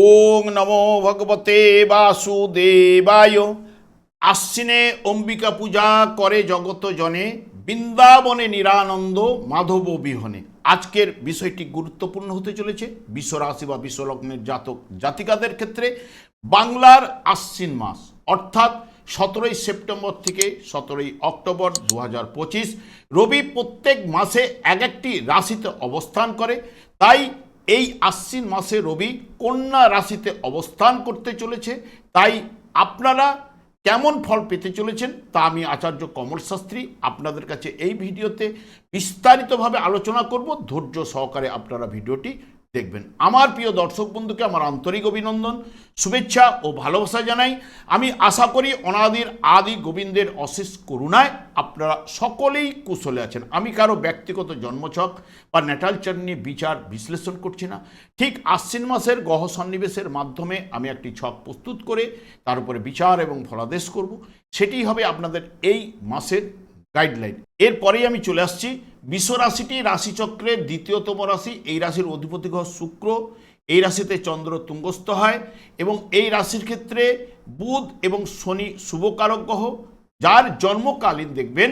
ওং নমো ভগবতে বাসুদেবায়। আশ্বিনে অম্বিকা পূজা করে জগত জনে, বৃন্দাবনে নিরানন্দ মাধব বিহনে। আজকের বিষয়টি গুরুত্বপূর্ণ হতে চলেছে। বিশ্বরাশি বা বিশ্বলগ্নের জাতক জাতিকাদের ক্ষেত্রে বাংলার আশ্বিন মাস, অর্থাৎ সতেরোই সেপ্টেম্বর থেকে সতেরোই অক্টোবর দু হাজার পঁচিশ। রবি প্রত্যেক মাসে এক একটি রাশিতে অবস্থান করে, তাই এই আশ্বিন মাসে রবি কন্যা রাশিতে অবস্থান করতে চলেছে। তাই আপনারা কেমন ফল পেতে চলেছেন তা আমি আচার্য কমল শাস্ত্রী আপনাদের কাছে এই ভিডিওতে বিস্তারিতভাবে আলোচনা করব। ধৈর্য সহকারে আপনারা ভিডিওটি দেখবেন। আমার প্রিয় দর্শক বন্ধুকে আমার আন্তরিক অভিনন্দন, শুভেচ্ছা ও ভালোবাসা জানাই। আমি আশা করি অনাদির আদি গোবিন্দের অশেষ করুণায় আপনারা সকলেই কুশলে আছেন। আমি কারও ব্যক্তিগত জন্মছক বা ন্যাটালচার নিয়ে বিচার বিশ্লেষণ করছি না। ঠিক আশ্বিন মাসের গহ সন্নিবেশের মাধ্যমে আমি একটি ছক প্রস্তুত করে তার উপরে বিচার এবং ফলাদেশ করব। সেটি হবে আপনাদের এই মাসের গাইডলাইন এরপরেই আমি চলে আসছি বিশ্ব রাশিটি রাশিচক্রের দ্বিতীয়তম রাশি। এই রাশির অধিপতি গ্রহ শুক্র, এই রাশিতে চন্দ্র তুঙ্গস্থ হয় এবং এই রাশির ক্ষেত্রে বুধ এবং শনি শুভকারক গ্রহ, যার জন্মকালীন দেখবেন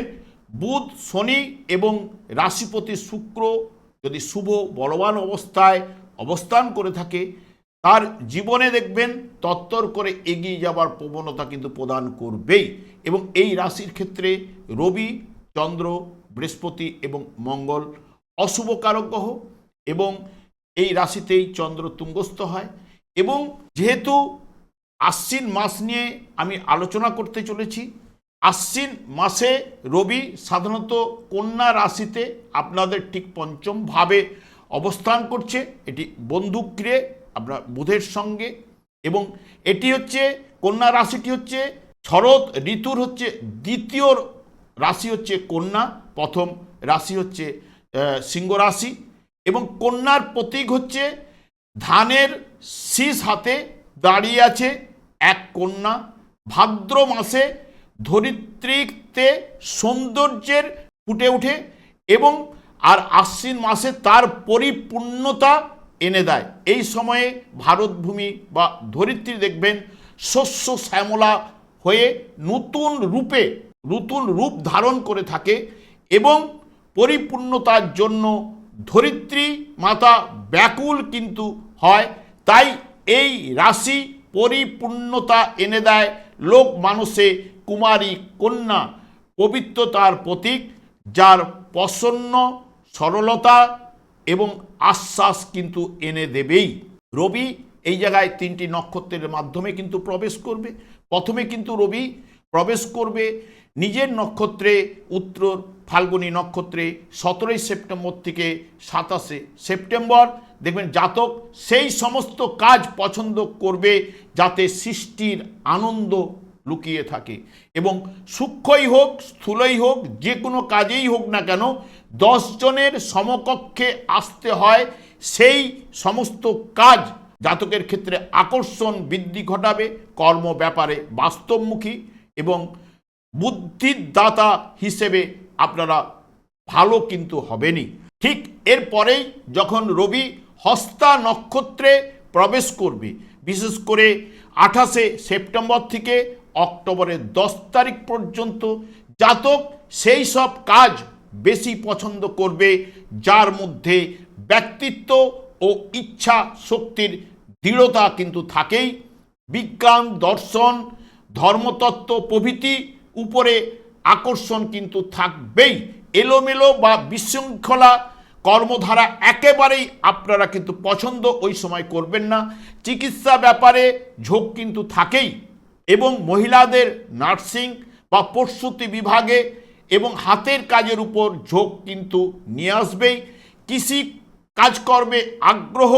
বুধ, শনি এবং রাশিপতি শুক্র যদি শুভ, বলবান অবস্থায় অবস্থান করে থাকে তার জীবনে দেখবেন তত্তর করে এগিয়ে যাবার প্রবণতা কিন্তু প্রদান করবেই। এবং এই রাশির ক্ষেত্রে রবি, চন্দ্র, বৃহস্পতি এবং মঙ্গল অশুভ গ্রহ এবং এই রাশিতেই চন্দ্র তুঙ্গস্থ হয়। এবং যেহেতু আশ্বিন মাস নিয়ে আমি আলোচনা করতে চলেছি, আশ্বিন মাসে রবি সাধারণত কন্যা রাশিতে আপনাদের ঠিক পঞ্চমভাবে অবস্থান করছে। এটি বন্দুক্রিয়ে আপনার বুধের সঙ্গে এবং এটি হচ্ছে কন্যা রাশিটি হচ্ছে শরৎ ঋতুর হচ্ছে দ্বিতীয় রাশি হচ্ছে কন্যা, প্রথম রাশি হচ্ছে সিংহ রাশি এবং কন্যার প্রতীক হচ্ছে ধানের শীষ হাতে দাঁড়িয়ে আছে এক কন্যা। ভাদ্র মাসে ধরিত্রীতে সৌন্দর্যের ফুটে ওঠে এবং আর আশ্বিন মাসে তার পরিপূর্ণতা এনে দেয়। এই সময়ে ভারতভূমি বা ধরিত্রী দেখবেন, শস্য শ্যামলা হয়ে নতুন রূপে, নতুন রূপ ধারণ করে থাকে এবং পরিপূর্ণতার জন্য ধরিত্রী মাতা ব্যাকুল কিন্তু হয়। তাই এই রাশি পরিপূর্ণতা এনে দেয় লোক মানুষে কুমারী কন্যা পবিত্রতার প্রতীক, যার প্রসন্ন সরলতা এবং আশ্বাস কিন্তু এনে দেবেই। রবি এই জায়গায় তিনটি নক্ষত্রের মাধ্যমে কিন্তু প্রবেশ করবে। প্রথমে কিন্তু রবি প্রবেশ করবে নিজের নক্ষত্রে, উত্তর ফাল্গুনী নক্ষত্রে, সতেরোই সেপ্টেম্বর থেকে সাতাশে সেপ্টেম্বর। দেখবেন জাতক সেই সমস্ত কাজ পছন্দ করবে যাতে সৃষ্টির আনন্দ লুকিয়ে থাকে। এবং সূক্ষ্মই হোক, স্থূলই হোক, যে কোনো কাজেই হোক না কেন জনের সমকক্ষে আসতে হয়, সেই সমস্ত কাজ জাতকের ক্ষেত্রে আকর্ষণ বৃদ্ধি ঘটাবে, কর্ম ব্যাপারে বাস্তবমুখী এবং বুদ্ধির দাতা হিসেবে আপনারা ভালো কিন্তু হবেনই। ঠিক এরপরেই যখন রবি হস্তা নক্ষত্রে প্রবেশ করবে, বিশেষ করে আঠাশে সেপ্টেম্বর থেকে অক্টোবরের দশ তারিখ পর্যন্ত, জাতক সেই সব কাজ বেশি পছন্দ করবে, যার মধ্যে ব্যক্তিত্ব ও ইচ্ছা শক্তির দৃঢ়তা কিন্তু থাকেই। বিজ্ঞান, দর্শন, ধর্মতত্ত্ব, প্রভৃতি উপরে আকর্ষণ কিন্তু থাকবেই। এলোমেলো বা বিশৃঙ্খলা কর্মধারা একেবারেই আপনারা কিন্তু পছন্দ ওই সময় করবেন না। চিকিৎসা ব্যাপারে ঝোঁক কিন্তু থাকেই। এবং মহিলাদের নার্সিং বা প্রসূতি বিভাগে এবং হাতের কাজের উপর ঝোঁক কিন্তু নিয়ে আসবেই। কৃষি কাজকর্মে আগ্রহ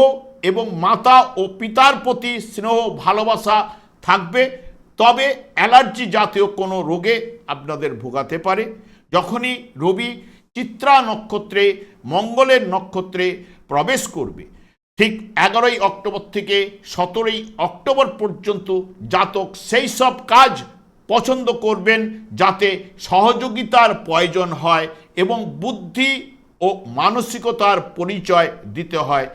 এবং মাতা ও পিতার প্রতি স্নেহ, ভালোবাসা থাকবে। তবে অ্যালার্জি জাতীয় কোনো রোগে আপনাদের ভোগাতে পারে। যখনই রবি চিত্রা নক্ষত্রে, মঙ্গলের নক্ষত্রে প্রবেশ করবে, ঠিক এগারোই অক্টোবর থেকে সতেরোই অক্টোবর পর্যন্ত জাতক সেই সব কাজ পছন্দ করবেন যাতে সহযোগিতার প্রয়োজন হয় এবং বুদ্ধি ও মানসিকতার পরিচয় দিতে হয়।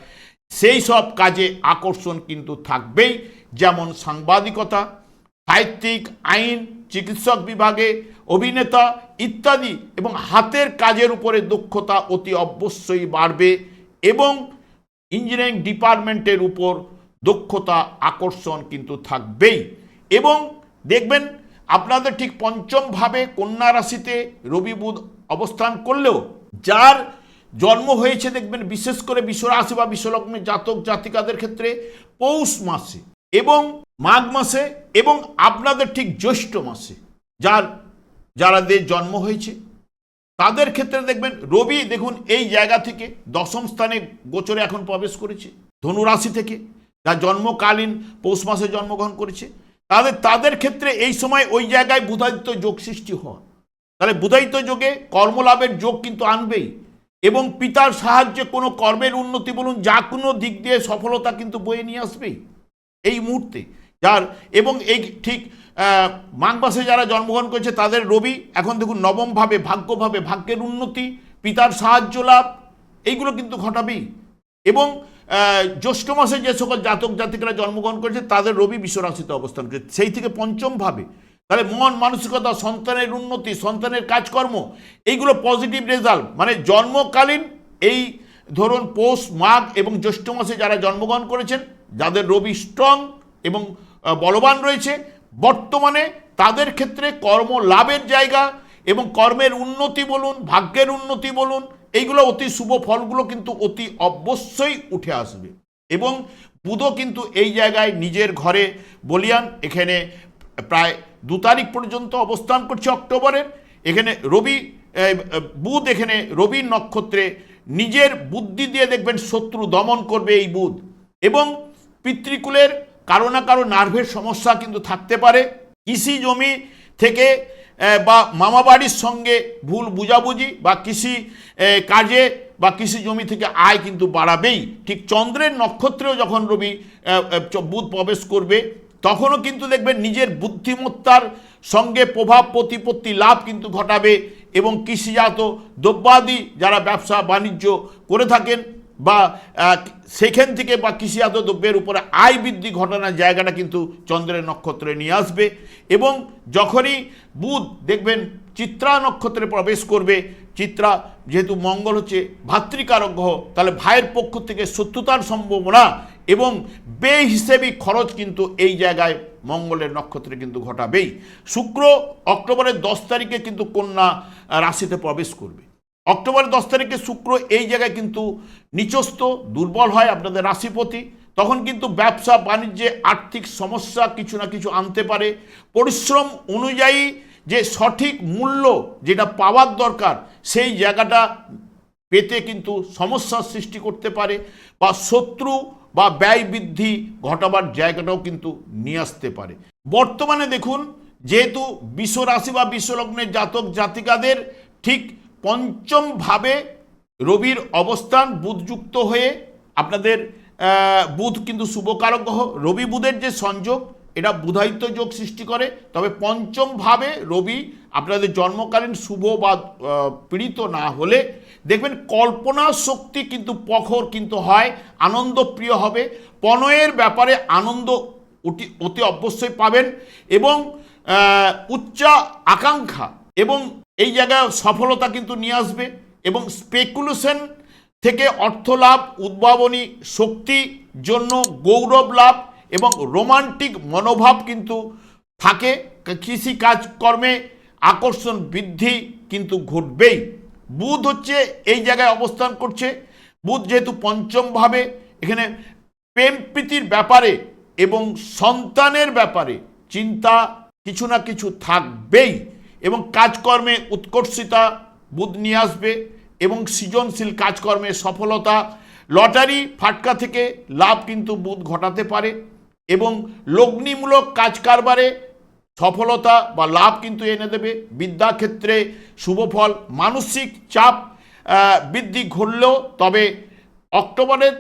সেই সব কাজে আকর্ষণ কিন্তু থাকবেই, যেমন সাংবাদিকতা, সাহিত্যিক, আইন, চিকিৎসক বিভাগে, অভিনেতা ইত্যাদি এবং হাতের কাজের উপরে দক্ষতা অতি অবশ্যই বাড়বে এবং ইঞ্জিনিয়ারিং ডিপার্টমেন্টের উপর দক্ষতা আকর্ষণ কিন্তু থাকবেই। এবং দেখবেন আপনাদের ঠিক পঞ্চম ভাবে কন্যা রাশিতে রবি বুধ অবস্থান করলেও, যার জন্ম হয়েছে দেখবেন বিশেষ করে বিশ্বরাশি বা বিশ্বলগ্নের জাতক জাতিকাদের ক্ষেত্রে পৌষ মাসে এবং মাঘ মাসে এবং আপনাদের ঠিক জ্যৈষ্ঠ মাসে, যার যারাদের জন্ম হয়েছে। তাদের ক্ষেত্রে দেখবেন রবি দেখুন এই জায়গা থেকে দশম স্থানে গোচরে এখন প্রবেশ করেছে ধনুরাশি থেকে, যার জন্মকালীন পৌষ মাসে জন্মগ্রহণ করেছে। তাদের তাদের ক্ষেত্রে এই সময় ওই জায়গায় বুধাদিত্য যোগ সৃষ্টি হওয়া তাহলে বুধায়িত যোগে কর্মলাভের যোগ কিন্তু আনবেই। এবং পিতার সাহায্যে কোনো কর্মের উন্নতি বলুন, যা কোনো দিক দিয়ে সফলতা কিন্তু বয়ে নিয়ে আসবেই এই মুহূর্তে। যার, এবং এই ঠিক মাঘ মাসে যারা জন্মগ্রহণ করেছে, তাদের রবি, এখন দেখুন নবমভাবে, ভাগ্যভাবে ভাগ্যের উন্নতি, পিতার সাহায্য লাভ, এইগুলো কিন্তু ঘটাবেই। এবং জ্যৈষ্ঠ মাসে যে সকল জাতক জাতিকরা জন্মগ্রহণ করেছে, তাদের রবি বিশ্বরাশিতে অবস্থান করেছে। সেই থেকে পঞ্চম ভাবে তাহলে মন, মানসিকতা, সন্তানের উন্নতি, সন্তানের কাজকর্ম, এইগুলো পজিটিভ রেজাল্ট মানে জন্মকালীন এই ধরুন পৌষ, মাঘ এবং জ্যৈষ্ঠ মাসে যারা জন্মগ্রহণ করেছেন, যাদের রবি স্ট্রং এবং বলবান রয়েছে, বর্তমানে তাদের ক্ষেত্রে কর্ম লাভের জায়গা এবং কর্মের উন্নতি বলুন, ভাগ্যের উন্নতি বলুন এইগুলো অতি শুভ ফলগুলো কিন্তু অতি অবশ্যই উঠে আসবে। এবং বুধও কিন্তু এই জায়গায় নিজের ঘরে বলিয়ান, এখানে প্রায় দু তারিখ পর্যন্ত অবস্থান করছে অক্টোবরের। এখানে রবি বুধ, এখানে রবির নক্ষত্রে নিজের বুদ্ধি দিয়ে দেখবেন শত্রু দমন করবে এই বুধ। এবং পিতৃকুলের কারও না কারও নার্ভের সমস্যা কিন্তু থাকতে পারে। কৃষি জমি থেকে বা মামা বাড়ির সঙ্গে ভুল বুঝাবুঝি বা কৃষি কাজে বা কৃষি জমি থেকে আয় কিন্তু বাড়াবেই। ঠিক চন্দ্রের নক্ষত্রেও যখন রবি বুধ প্রবেশ করবে, তখনও কিন্তু দেখবেন নিজের বুদ্ধিমত্তার সঙ্গে প্রভাব, প্রতিপত্তি, লাভ কিন্তু ঘটাবে এবং কৃষিজাত দ্রব্যাদি যারা ব্যবসা, বাণিজ্য করে থাকেন বা সেখান থেকে বা কৃষিজাত দ্রব্যের উপরে আয় বৃদ্ধি ঘটানোর জায়গাটা কিন্তু চন্দ্রের নক্ষত্রে নিয়ে আসবে। এবং যখনই বুধ, দেখবেন চিত্রা নক্ষত্রে প্রবেশ করবে, চিত্রা যেহেতু মঙ্গল হচ্ছে ভাতৃকারক গ্রহ, তাহলে ভাইয়ের পক্ষ থেকে শত্রুতার সম্ভাবনা এবং বে হিসেবে খরচ কিন্তু এই জায়গায় মঙ্গলের নক্ষত্রে কিন্তু ঘটাবেই। শুক্র অক্টোবরের দশ তারিখে কিন্তু কন্যা রাশিতে প্রবেশ করবে। অক্টোবর দশ তারিখে শুক্র এই জায়গায় কিন্তু নিচস্থ, দুর্বল হয় আপনাদের রাশিপতি। তখন কিন্তু ব্যবসা, বাণিজ্যে আর্থিক সমস্যা কিছু না কিছু আনতে পারে। পরিশ্রম অনুযায়ী যে সঠিক মূল্য যেটা পাওয়ার দরকার, সেই জায়গাটা পেতে কিন্তু সমস্যার সৃষ্টি করতে পারে বা শত্রু বা ব্যয় বৃদ্ধি ঘটাবার জায়গাটাও কিন্তু নিয়ে আসতে পারে। বর্তমানে দেখুন, যেহেতু বিশ্ব রাশি বা বিশ্বলগ্নের জাতক জাতিকাদের ঠিক পঞ্চম ভাবে রবির অবস্থান বুধযুক্ত হয়ে আপনাদের বুধ কিন্তু শুভকারক গ্রহ। রবি বুধের যে সংযোগ, এটা বুধায়িত্ব যোগ সৃষ্টি করে। তবে পঞ্চম ভাবে রবি আপনাদের জন্মকালীন শুভ বা পীড়িত না হলে দেখবেন কল্পনা শক্তি কিন্তু প্রখর কিন্তু হয়, আনন্দপ্রিয় হবে। প্রণয়ের ব্যাপারে আনন্দ অতি অতি অবশ্যই পাবেন এবং উচ্চা আকাঙ্ক্ষা এবং এই জায়গায় সফলতা কিন্তু নিয়ে আসবে এবং স্পেকুলেশন থেকে অর্থ লাভ, উদ্ভাবনী শক্তি জন্য গৌরব লাভ এবং রোমান্টিক মনোভাব কিন্তু থাকে। কৃষি কাজকর্মে আকর্ষণ বৃদ্ধি কিন্তু ঘটবেই। বুধ হচ্ছে এই জায়গায় অবস্থান করছে। বুধ যেহেতু পঞ্চমভাবে এখানে প্রেম প্রীতির ব্যাপারে এবং সন্তানের ব্যাপারে চিন্তা কিছু না কিছু থাকবেই। এবং কাজকর্মে উৎকর্ষিতা বুধ নিয়ে আসবে এবং সৃজনশীল কাজকর্মে সফলতা। লটারি ফাটকা থেকে লাভ কিন্তু বুধ ঘটাতে পারে এবং লগ্নিমূলক কাজ কারবারে সফলতা বা লাভ কিন্তু এনে দেবে। বিদ্যাক্ষেত্রে শুভফল মানসিক চাপ বৃদ্ধি ঘটলেও তবে অক্টোবরের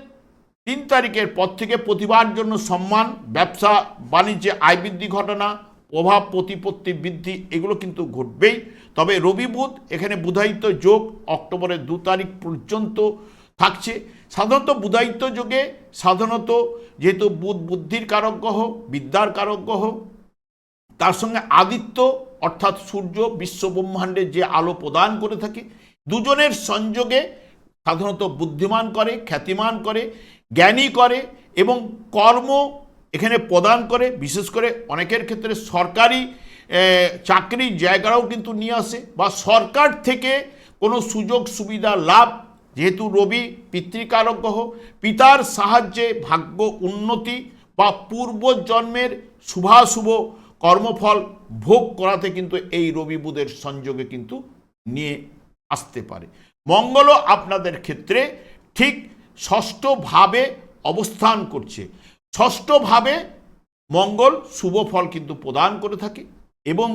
তিন তারিখের পর থেকে প্রতিভার জন্য সম্মান, ব্যবসা, বাণিজ্যে আয় বৃদ্ধি ঘটনা প্রভাব, প্রতিপত্তি, বৃদ্ধি, এগুলো কিন্তু ঘটবেই। তবে রবি বুধ, এখানে বুধায়িত যোগ অক্টোবরের দু তারিখ পর্যন্ত থাকছে। সাধারণত বুধায়িত্ব যুগে সাধারণত যেহেতু বুধ বুদ্ধির কারক গ্রহ, বিদ্যার কারক গ্রহ, তার সঙ্গে আদিত্য, অর্থাৎ সূর্য, বিশ্ব ব্রহ্মাণ্ডের যে আলো প্রদান করে থাকে, দুজনের সংযোগে সাধারণত বুদ্ধিমান করে, খ্যাতিমান করে, জ্ঞানী করে এবং কর্ম এখানে প্রদান করে, বিশেষ করে অনেকের ক্ষেত্রে সরকারি চাকরির জায়গাটাও কিন্তু নিয়ে আসে বা সরকার থেকে কোনো সুযোগ সুবিধা লাভ, যেহেতু রবি পিতৃকারক গ্রহ পিতার সাহায্যে ভাগ্য উন্নতি বা পূর্বজন্মের শুভাশুভ কর্মফল ভোগ করাতে কিন্তু এই রবি বুধের সংযোগে কিন্তু নিয়ে আসতে পারে। মঙ্গলও আপনাদের ক্ষেত্রে ঠিক ষষ্ঠভাবে অবস্থান করছে। ষষ্ঠভাবে মঙ্গল শুভ ফল কিন্তু প্রদান করে থাকে এবং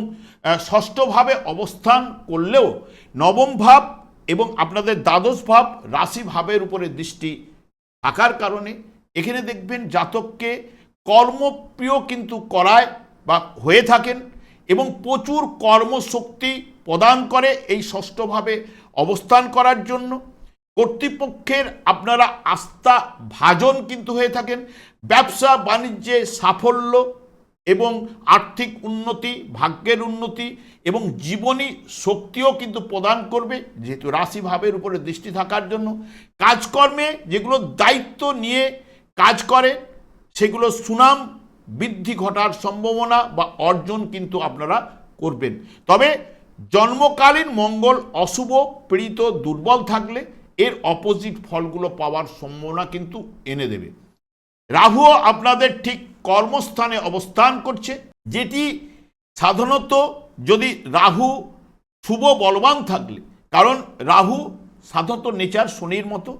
ষষ্ঠভাবে অবস্থান করলেও নবম ভাব এবং আপনাদের দ্বাদশ ভাব রাশি ভাবের উপরে দৃষ্টি থাকার কারণে এখানে দেখবেন জাতককে কর্মপ্রিয় কিন্তু করায় বা হয়ে থাকেন এবং প্রচুর কর্মশক্তি প্রদান করে এই ষষ্ঠভাবে অবস্থান করার জন্য। কর্তৃপক্ষের আপনারা আস্থা, ভাজন কিন্তু হয়ে থাকেন। ব্যবসা, বাণিজ্যে সাফল্য এবং আর্থিক উন্নতি, ভাগ্যের উন্নতি এবং জীবনী শক্তিও কিন্তু প্রদান করবে যেহেতু রাশিভাবের উপরে দৃষ্টি থাকার জন্য। কাজকর্মে যেগুলো দায়িত্ব নিয়ে কাজ করে, সেগুলো সুনাম বৃদ্ধি ঘটার সম্ভাবনা বা অর্জন কিন্তু আপনারা করবেন। তবে জন্মকালীন মঙ্গল, অশুভ, পীড়িত, দুর্বল থাকলে এর অপোজিট ফলগুলো পাওয়ার সম্ভাবনা কিন্তু এনে দেবে। রাহুও আপনাদের ঠিক কর্মস্থানে অবস্থান করছে, যেটি সাধারণত যদি রাহু শুভ বলবান থাকলে, কারণ রাহু সাধারণত নেচার শনির মতো,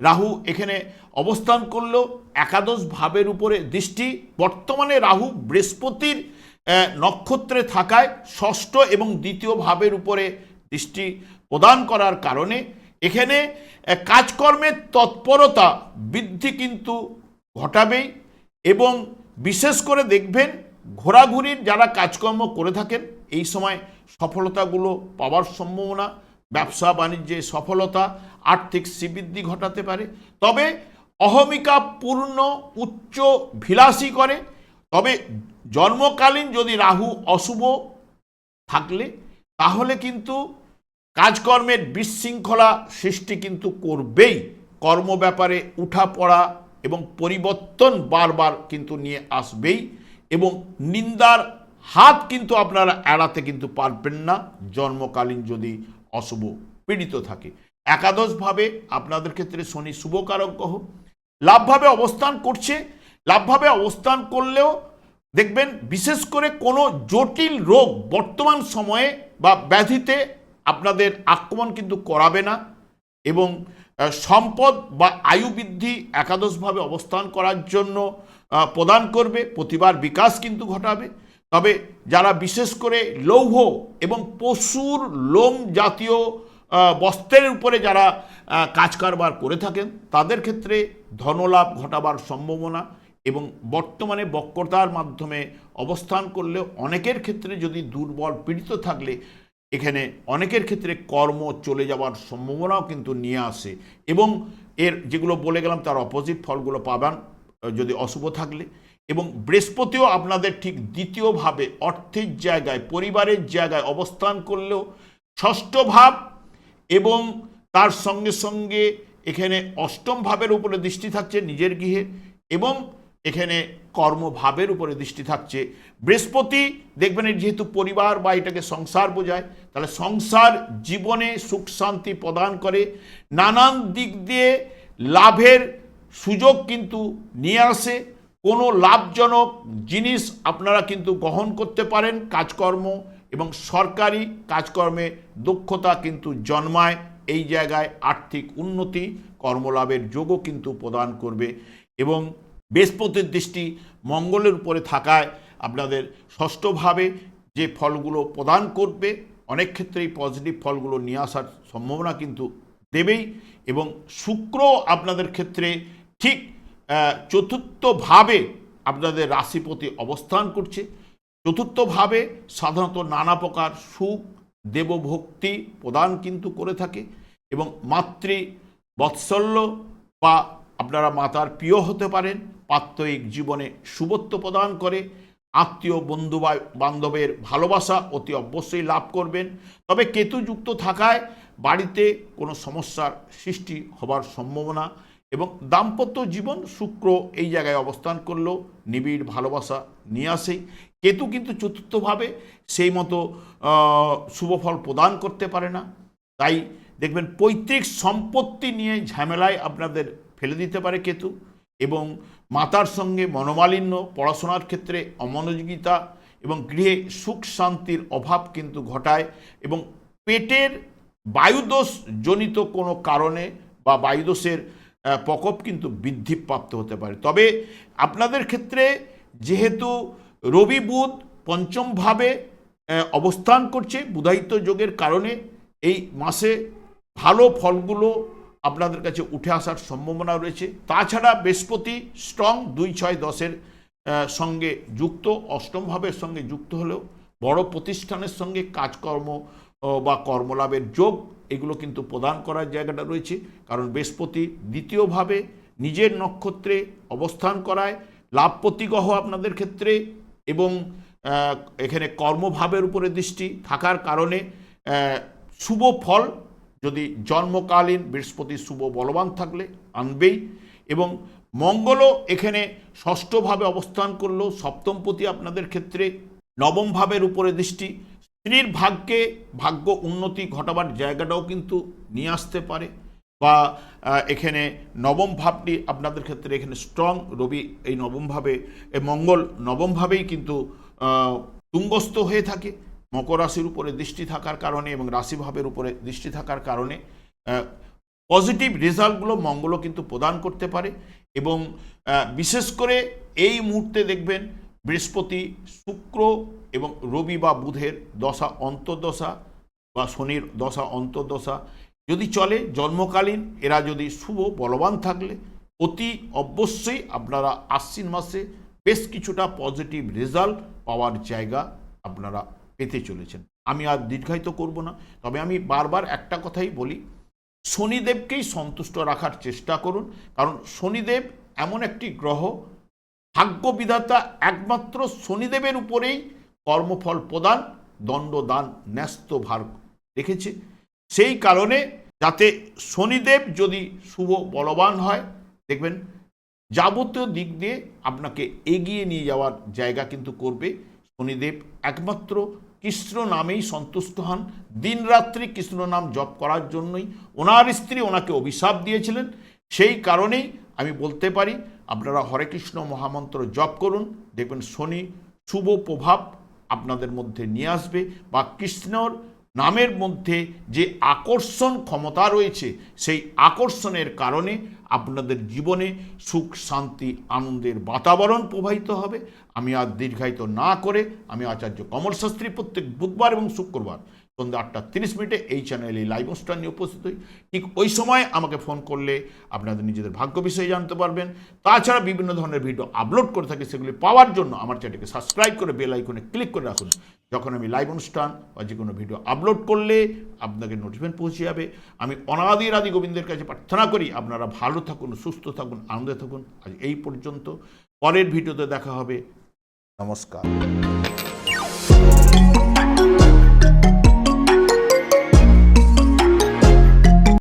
রাহু এখানে অবস্থান করলেও একাদশ ভাবের উপরে দৃষ্টি, বর্তমানে রাহু বৃহস্পতির নক্ষত্রে থাকায় ষষ্ঠ এবং দ্বিতীয় ভাবের উপরে দৃষ্টি প্রদান করার কারণে এখানে কাজকর্মের তৎপরতা বৃদ্ধি কিন্তু ঘটাবেই এবং বিশেষ করে দেখবেন ঘোরাঘুরির যারা কাজকর্ম করে থাকেন, এই সময় সফলতাগুলো পাওয়ার সম্ভাবনা, ব্যবসা বাণিজ্যে সফলতা, আর্থিক শ্রীবৃদ্ধি ঘটাতে পারে। তবে অহমিকা পূর্ণ, উচ্চ ভিলাসী করে। তবে জন্মকালীন যদি রাহু অশুভ থাকলে, তাহলে কিন্তু কাজকর্মের বিশৃঙ্খলা সৃষ্টি কিন্তু করবেই। কর্ম ব্যাপারে উঠা পড়া এবং পরিবর্তন বারবার কিন্তু নিয়ে আসবেই এবং নিন্দার হাত কিন্তু আপনারা এড়াতে কিন্তু পারবেন না। জন্মকালীন যদি অশুভ পীড়িত থাকে। একাদশভাবে আপনাদের ক্ষেত্রে শনি শুভকারক গ্রহ। লাভভাবে অবস্থান করছে। লাভভাবে অবস্থান করলেও দেখবেন বিশেষ করে কোনো জটিল রোগ বর্তমান সময়ে বা ব্যাধিতে আপনাদের আক্রমণ কিন্তু করাবে না এবং সম্পদ বা আয়ু বৃদ্ধি একাদশভাবে অবস্থান করার জন্য প্রদান করবে, প্রতিবার বিকাশ কিন্তু ঘটাবে। তবে যারা বিশেষ করে লৌহ এবং পশুর লোম জাতীয় বস্ত্রের উপরে যারা কাজ কারবার করে থাকেন, তাদের ক্ষেত্রে ধনলাভ ঘটাবার সম্ভাবনা এবং বর্তমানে বক্রতার মাধ্যমে অবস্থান করলেও অনেকের ক্ষেত্রে যদি দুর্বল পীড়িত থাকলে এখানে অনেকের ক্ষেত্রে কর্ম চলে যাওয়ার সম্ভাবনাও কিন্তু নিয়ে আসে এবং এর যেগুলো বলে গেলাম তার অপোজিট ফলগুলো পাবেন যদি অশুভ থাকলে। এবং বৃহস্পতিও আপনাদের ঠিক দ্বিতীয়ভাবে অর্থের জায়গায়, পরিবারের জায়গায় অবস্থান করলেও ষষ্ঠ ভাব এবং তার সঙ্গে সঙ্গে এখানে অষ্টম ভাবের উপরে দৃষ্টি থাকছে নিজের গৃহে এবং এখানে কর্মভাবের উপরে দৃষ্টি থাকছে। বৃহস্পতি, দেখবেন যেহেতু পরিবার বা এটাকে সংসার বোঝায়, তাহলে সংসার জীবনে সুখ শান্তি প্রদান করে। নানান দিক দিয়ে লাভের সুযোগ কিন্তু নিয়ে আসে। কোনো লাভজনক জিনিস আপনারা কিন্তু গ্রহণ করতে পারেন কাজকর্ম এবং সরকারি কাজকর্মে দক্ষতা কিন্তু জন্মায়। এই জায়গায় আর্থিক উন্নতি, কর্মলাভের যোগও কিন্তু প্রদান করবে এবং বৃহস্পতির দৃষ্টি মঙ্গলের উপরে থাকায় আপনাদের ষষ্ঠভাবে যে ফলগুলো প্রদান করবে, অনেক ক্ষেত্রেই পজিটিভ ফলগুলো নিয়ে আসার সম্ভাবনা কিন্তু দেবেই এবং শুক্র আপনাদের ক্ষেত্রে ঠিক চতুর্থভাবে আপনাদের রাশিপতি অবস্থান করছে। চতুর্থভাবে সাধারণত নানা প্রকার সুখ, দেবভক্তি প্রদান কিন্তু করে থাকে এবং মাতৃ বৎসল্য বা আপনারা মাতার প্রিয় হতে পারেন। প্রাত্যহিক জীবনে শুভত্ব প্রদান করে। আত্মীয় বন্ধু বান্ধবের ভালোবাসা অতি অবশ্যই লাভ করবেন। তবে কেতুযুক্ত থাকায় বাড়িতে কোনো সমস্যার সৃষ্টি হবার সম্ভাবনা এবং দাম্পত্য জীবন শুক্র এই জায়গায় অবস্থান করলেও নিবিড় ভালোবাসা নিয়ে আসেই কেতু কিন্তু চতুর্থভাবে সেই মতো শুভফল প্রদান করতে পারে না। তাই দেখবেন পৈতৃক সম্পত্তি নিয়ে ঝামেলায় আপনাদের ফেলে দিতে পারে কেতু। এবং মাতার সঙ্গে মনোমালিন্য, পড়াশোনার ক্ষেত্রে অমনোযোগিতা এবং গৃহে সুখ শান্তির অভাব কিন্তু ঘটায় এবং পেটের বায়ুদোষ জনিত কোনো কারণে বা বায়ুদোষের প্রকোপ কিন্তু বৃদ্ধিপ্রাপ্ত হতে পারে। তবে আপনাদের ক্ষেত্রে যেহেতু রবি বুধ পঞ্চমভাবে অবস্থান করছে বুধায়িত্ব যোগের কারণে, এই মাসে ভালো ফলগুলো আপনাদের কাছে উঠে আসার সম্ভাবনা রয়েছে। তাছাড়া বৃহস্পতি স্ট্রং দুই ছয় দশের সঙ্গে যুক্ত, অষ্টম ভাবের সঙ্গে যুক্ত হলেও বড় প্রতিষ্ঠানের সঙ্গে কাজকর্ম বা কর্মলাভের যোগ, এগুলো কিন্তু প্রদান করার জায়গাটা রয়েছে। কারণ বৃহস্পতি দ্বিতীয়ভাবে নিজের নক্ষত্রে অবস্থান করায়, লাভপতি গ্রহ আপনাদের ক্ষেত্রে এবং এখানে কর্মভাবের উপরে দৃষ্টি থাকার কারণে শুভ ফল যদি জন্মকালীন বৃহস্পতি শুভ বলবান থাকলে আনবেই এবং মঙ্গলও এখানে ষষ্ঠভাবে অবস্থান করলেও সপ্তমপতি আপনাদের ক্ষেত্রে নবম ভাবের উপরে দৃষ্টি। স্ত্রীর ভাগ্যে ভাগ্য উন্নতি ঘটাবার জায়গাটাও কিন্তু নিয়ে আসতে পারে বা এখানে নবম ভাবটি আপনাদের ক্ষেত্রে এখানে স্ট্রং, রবি এই নবমভাবে মঙ্গল নবমভাবেই কিন্তু তুঙ্গস্থ হয়ে থাকে। মকর রাশির উপরে দৃষ্টি থাকার কারণে এবং রাশিভাবের উপরে দৃষ্টি থাকার কারণে পজিটিভ রেজাল্টগুলো মঙ্গলও কিন্তু প্রদান করতে পারে এবং বিশেষ করে এই মুহূর্তে দেখবেন বৃহস্পতি, শুক্র এবং রবি বা বুধের দশা অন্তর্দশা বা শনির দশা অন্তর্দশা যদি চলে জন্মকালীন, এরা যদি শুভ, বলবান থাকলে অতি অবশ্যই আপনারা আশ্বিন মাসে বেশ কিছুটা পজিটিভ রেজাল্ট পাওয়ার জায়গা আপনারা পেতে চলেছেন। আমি আর দীর্ঘায়িত করব না। তবে আমি বারবার একটা কথাই বলি, শনিদেবকেই সন্তুষ্ট রাখার চেষ্টা করুন। কারণ শনিদেব এমন একটি গ্রহ, ভাগ্যবিধাতা একমাত্র শনিদেবের উপরেই কর্মফল প্রদান, দণ্ডদান, ন্যস্ত ভার রেখেছে। সেই কারণে যাতে শনিদেব যদি শুভ বলবান হয়, দেখবেন যাবতীয় দিক দিয়ে আপনাকে এগিয়ে নিয়ে যাওয়ার জায়গা কিন্তু করবে শনিদেব একমাত্র কৃষ্ণ নামেই সন্তুষ্ট হন। দিনরাত্রি কৃষ্ণ নাম জপ করার জন্যই ওনার স্ত্রী ওনাকে অভিশাপ দিয়েছিলেন। সেই কারণেই আমি বলতে পারি, আপনারা হরে কৃষ্ণ মহামন্ত্র জপ করুন। দেখবেন শনি শুভ প্রভাব আপনাদের মধ্যে নিয়ে আসবে বা কৃষ্ণর নামের মধ্যে যে আকর্ষণ ক্ষমতা রয়েছে, সেই আকর্ষণের কারণে আপনাদের জীবনে সুখ, শান্তি, আনন্দের বাতাবরণ প্রবাহিত হবে। আমি আর দীর্ঘায়িত না করে আমি আচার্য কমল শাস্ত্রী প্রত্যেক বুধবার এবং শুক্রবার সন্ধ্যা আটটা তিরিশ মিনিটে এই চ্যানেলে লাইভ অনুষ্ঠান নিয়ে উপস্থিত হই। ঠিক ওই সময় আমাকে ফোন করলে আপনাদের নিজেদের ভাগ্য বিষয়ে জানতে পারবেন। তাছাড়া বিভিন্ন ধরনের ভিডিও আপলোড করে থাকি, সেগুলি পাওয়ার জন্য আমার চ্যানেলকে সাবস্ক্রাইব করে বেল আইকনে ক্লিক করে রাখুন। যখন আমি লাইভ অনুষ্ঠান বা যে কোনো ভিডিও আপলোড করলে আপনাকে নোটিফিকেশন পৌঁছে যাবে। আমি অনাদির আদি গোবিন্দের কাছে প্রার্থনা করি, আপনারা ভালো থাকুন, সুস্থ থাকুন, আনন্দে থাকুন। আজ এই পর্যন্ত। পরের ভিডিওতে দেখা হবে। নমস্কার।